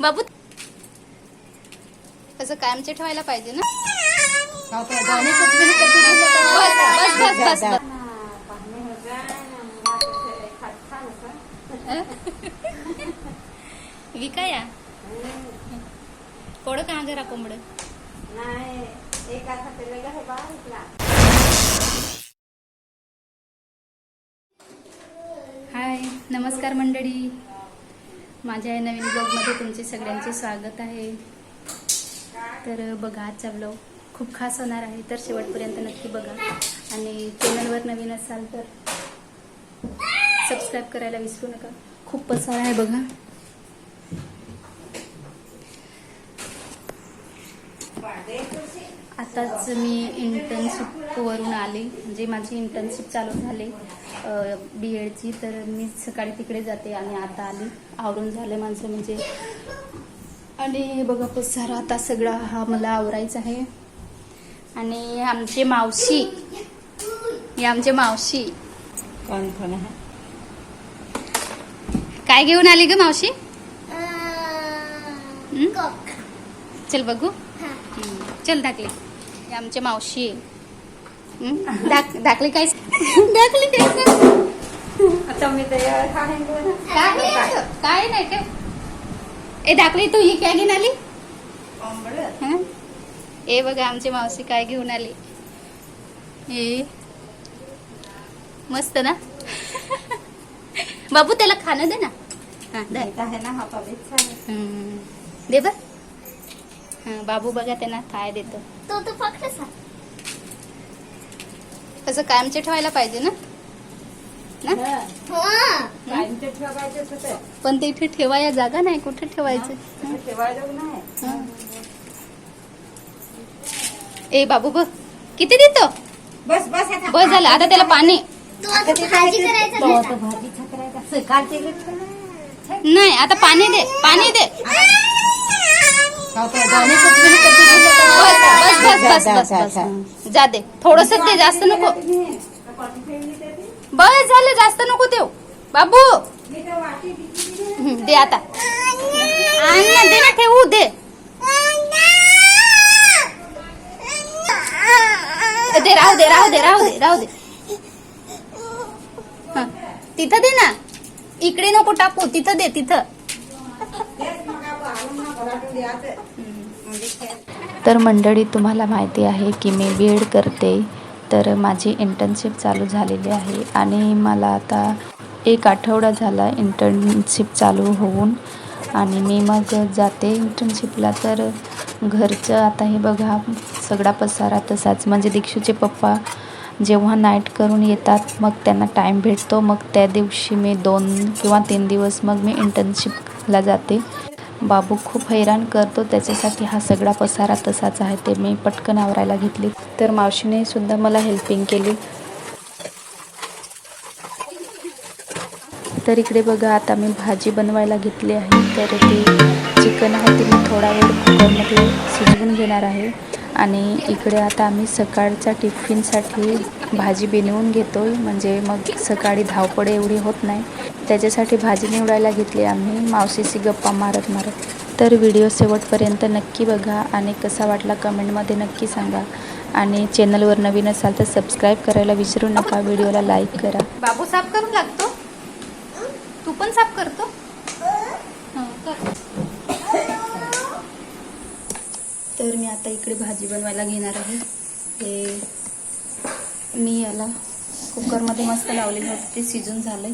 बाबू. असं कायमचे ठेवायला पाहिजे ना? बस बस बस बस. बस विकाया. कोड का घरा कोंबड? हाय नमस्कार मंडळी. माझ्या या नवीन ब्लॉगमध्ये तुमचे सगळ्यांचे स्वागत आहे. तर बघा आजचा ब्लॉग खूप खास होणार आहे तर शेवटपर्यंत नक्की बघा. आणि चॅनलवर नवीन असाल तर सबस्क्राईब करायला विसरू नका. खूप पसारा आहे बघा. आताच मी इंटर्नशिपवरून आले. म्हणजे माझी इंटर्नशिप चालू झाली. बी एडची तर मी सकाळी तिकडे जाते आणि आता आली. आवरून झाले माझं म्हणजे. आणि बघा पसारा आता सगळा हा मला आवरायचा आहे. आणि आमचे मावशी. हे आमचे मावशी. कोण कोण आहे? काय घेऊन आली ग मावशी? चल बघू. हं. चल दाखले. हे आमचे मावशी. हं? दाख दाखले काय? दाखले काय? आता मी तयार आहे. काय नाही काय? ए दाखली तू ही काय घेऊन आली. हं? ए बघा आमची मावशी काय घेऊन आली. ए. मस्त ना? बाबू त्याला खाणं दे ना. हा दे. आहे ना हा आहे. दे बर. हा बाबू बघा त्यांना काय देतो तो तो फक्त कसं कायमचे ठेवायला पाहिजे ना ना कायमचं ठेवायचं होतं. पण ते इथे ठेवाया जागा नाही कुठे ठेवायचं तसं ठेवायचं नाही. हं. ए बाबू बघ किती देतो बस बस आता बस झालं आता त्याला पाणी तो आता भाजी करायचा. सकाळचे. नाही आता पाणी दे पाणी दे बस बस बस बस नको। बाबू। दे आता। दे ना दे। दे, राहू दे राहू दे राहू दे राहू दे। तिथं दे ना। इकडे नको टाकू, तिथं दे, तिथं। तर मंडळी तुम्हाला माहिती आहे की मी बी एड करते. तर माझी इंटर्नशिप चालू झालेली आहे आणि मला आता एक आठवडा झाला इंटर्नशिप चालू होऊन. आणि मी मग जाते इंटर्नशिपला तर घरचं आता हे बघा सगळा पसारा तसाच. म्हणजे दीक्षूचे पप्पा जेव्हा नाईट करून येतात मग त्यांना टाईम भेटतो. मग त्या दिवशी मी दोन किंवा तीन दिवस मग मी इंटर्नशिपला जाते. बाबू खूप हैराण करतो त्याच्यासाठी हा सगळा पसारा तसाच आहे ते मी पटकन आवरायला घेतली. तर मावशीने सुद्धा मला हेल्पिंग केली. तर इकडे बघा आता मी भाजी बनवायला घेतली आहे तर ते चिकन आहे ते मी थोडा वेळ कुकरमध्ये शिजवून घेणार आहे. आणि इकडे आता आम्ही सकाळच्या टिफिनसाठी भाजी बनवून घेतो म्हणजे मग सकाळी धावपळ एवढी होत नाही. त्याच्यासाठी भाजी निवडायला घेतली आम्ही. मावशीशी गप्पा मारत मारत. तर व्हिडिओ शेवटपर्यंत नक्की बघा आणि कसा वाटला कमेंटमध्ये नक्की सांगा. आणि चॅनलवर नवीन असाल तर सबस्क्राईब करायला विसरू नका. व्हिडिओला लाईक करा. बाबू साफ करून लागतो तू पण साफ करतो. हो, कर. तर मी आता इकडे भाजी बनवायला घेणार आहे. हे मी याला कुकरमध्ये मस्त लावलेलं होतं ते शिजून झालंय.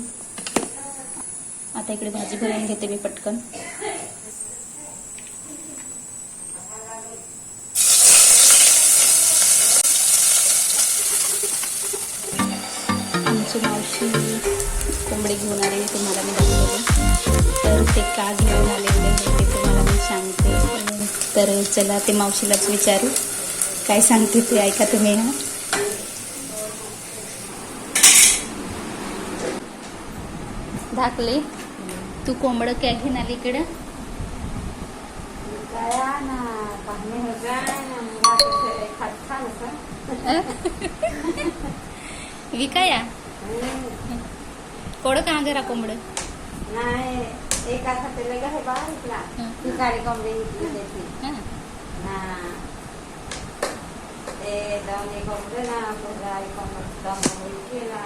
आता इकडे भाजी बनवून घेते मी पटकन. आमची मावशी कोंबडी घेऊन आले तुम्हाला मी दाखवले तर ते का घेऊन आलेले ते तुम्हाला मी सांगते. तर चला ते मावशीलाच विचारू. काय सांगते ते ऐका तुम्ही. हा धाकले तू कोंबडं काय घेऊन आली इकडं. विकाया? कोड का घरा कोंबडं? नाही. एका खात्याला का हे बारीकला हं. ती काळी कोंबडी विकली त्याची हा. हा ते दोन एक कोंबडे ना पुरा एक कोंबड दोन कोंबडी विकली ना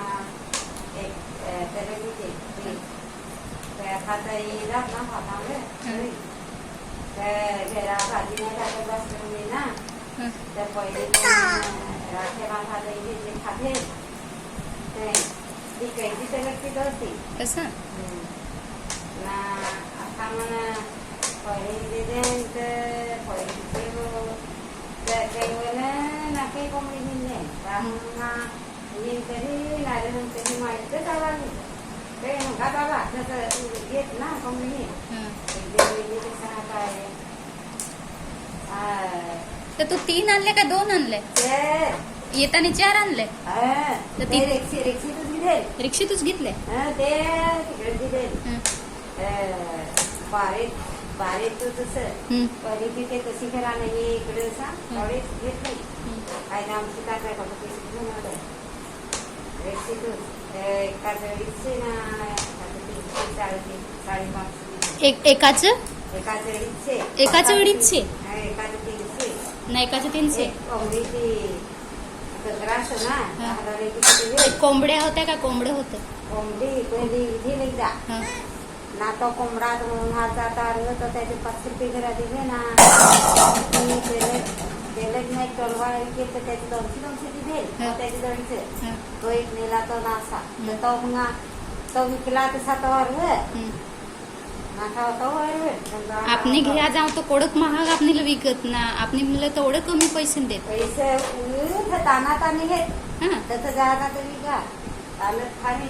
एक अं, त्याला विकली ती. त्या खाता येईल ना खातामध्ये हं. त्या घरा भाजी नाही पहिले दिले तर पहिले काही वेळेला ना काही कोंबडी दिले. राहुना येईल तरी नाल्यानंतर माहिती चालला ते नका बाबा तसं येत ना कोंबडी. हं. एकदा वेगळी ते सहा काय आ, तर तू तीन आणले का दोन आणले? ते येताना चार आणले. तर ते ती- रिक्षी रिक्षीतच घेतले. ते तिकडे दिले. हं. बारीक बारीक तो तसं. हं. पहिले तिथे कशी करा नाही इकडे असा. थोडेच घेत नाही. हं. काय ना आमची काय काय करतो ते घेऊन आलं. रिक्षेतून एका जडीचे ना एखादं तीनशे साडेतीन साडेपाचशे एक एकाच? एका जडीचे एका जडीचे? हा, एकाचं तीनशे. नाही एकाचे तीनशे. एक कोंबडीची गजरा असं ना हा. दहा किती दिले ते कोंबड्या होत्या का कोंबडे होते? कोंबडी पहिली दिली एकदा हं. ना तो कोंबडा म्हणून हा जाता आलं तर त्याचे पाचशे रुपये जरा दिले ना त्याला नाही कळवा तर त्याचे दोनशे दोनशे दिले. त्याचे दोनशे. तो एक नेला तो नासा. तर तो मग तो विकला तसा तो वर आपने घ्या जाऊ तो कोडक महाग आपल्याला विकत ना. आपली मुलं तेवढं कमी पैसे देत. पैसे ताना तानी घेत. हा. तसं जागा तर विका तालत खाली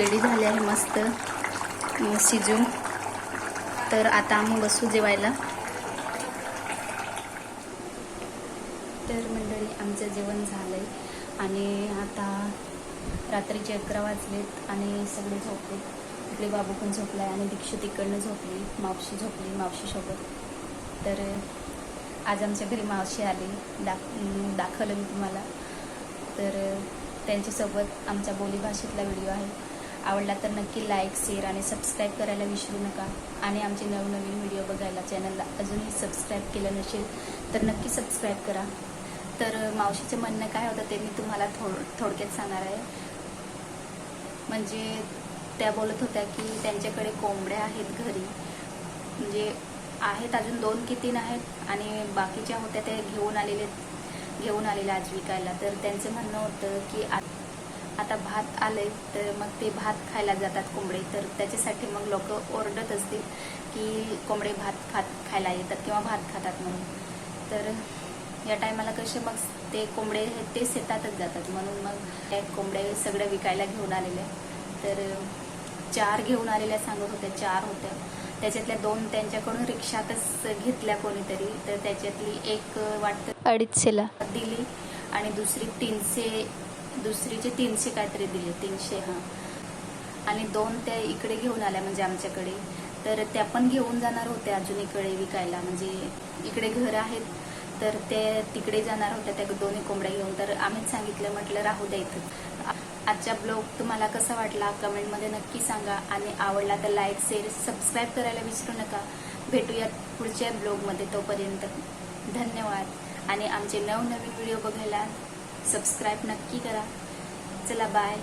रेडी झाली आहे मस्त. शिजून. तर आता आम्ही बसू जेवायला. तर मंडळी आमचं जेवण झालंय. आणि आता रात्रीचे अकरा वाजलेत आणि सगळे झोपले. इकडे बाबू पण झोपलाय आणि दीक्षित इकडनं झोपली मावशी झोपली मावशीसोबत. तर आज आमच्या घरी मावशी आली. दाख दाखवलं मी तुम्हाला. तर त्यांच्यासोबत आमच्या बोलीभाषेतला व्हिडिओ आहे. आवडला तर नक्की लाईक शेअर आणि सबस्क्राईब करायला विसरू नका. आणि आमचे नवनवीन व्हिडिओ बघायला चॅनलला अजूनही सबस्क्राईब केलं नसेल तर नक्की सबस्क्राईब करा. तर मावशीचं म्हणणं काय होतं ते मी तुम्हाला थोड थोडक्यात सांगणार आहे. म्हणजे त्या बोलत होत्या की त्यांच्याकडे कोंबड्या आहेत घरी. म्हणजे आहेत अजून दोन की तीन आहेत आणि बाकीच्या होत्या त्या घेऊन आलेले घेऊन आलेल्या आज विकायला तर त्यांचं म्हणणं होतं की आ- आता भात आले तर मग ते भात खायला जातात कोंबडे. तर त्याच्यासाठी मग लोक ओरडत असतील की कोंबडे भात खात खायला येतात किंवा भात खातात म्हणून. तर या टायमाला कसे मग ते कोंबडे हे ते शेतातच जातात. म्हणून मग ते कोंबडे सगळे विकायला घेऊन आलेले. तर चार घेऊन आलेल्या सांगत होत्या चार होत्या. त्याच्यातल्या दोन त्यांच्याकडून रिक्षातच घेतल्या कोणीतरी. तर त्याच्यातली एक वाटतं अडीचशेला. दिली आणि दुसरी तीनशे दुसरीचे तीनशे काहीतरी दिले तीनशे हां. आणि दोन त्या इकडे घेऊन आल्या म्हणजे आमच्याकडे. तर त्या पण घेऊन जाणार होत्या अजून इकडे विकायला. म्हणजे इकडे घर आहेत तर ते तिकडे जाणार होत्या त्या दोन्ही कोंबड्या घेऊन. तर आम्हीच सांगितलं म्हटलं राहू द्या इथं. आजचा ब्लॉग तुम्हाला कसा वाटला? कमेंटमध्ये नक्की सांगा. आणि आवडला तर लाईक शेअर सबस्क्राईब करायला विसरू नका. भेटूयात पुढच्या ब्लॉगमध्ये तोपर्यंत. धन्यवाद. आणि आमचे नवनवीन व्हिडिओ बघायला सबस्क्राईब नक्की करा. चला बाय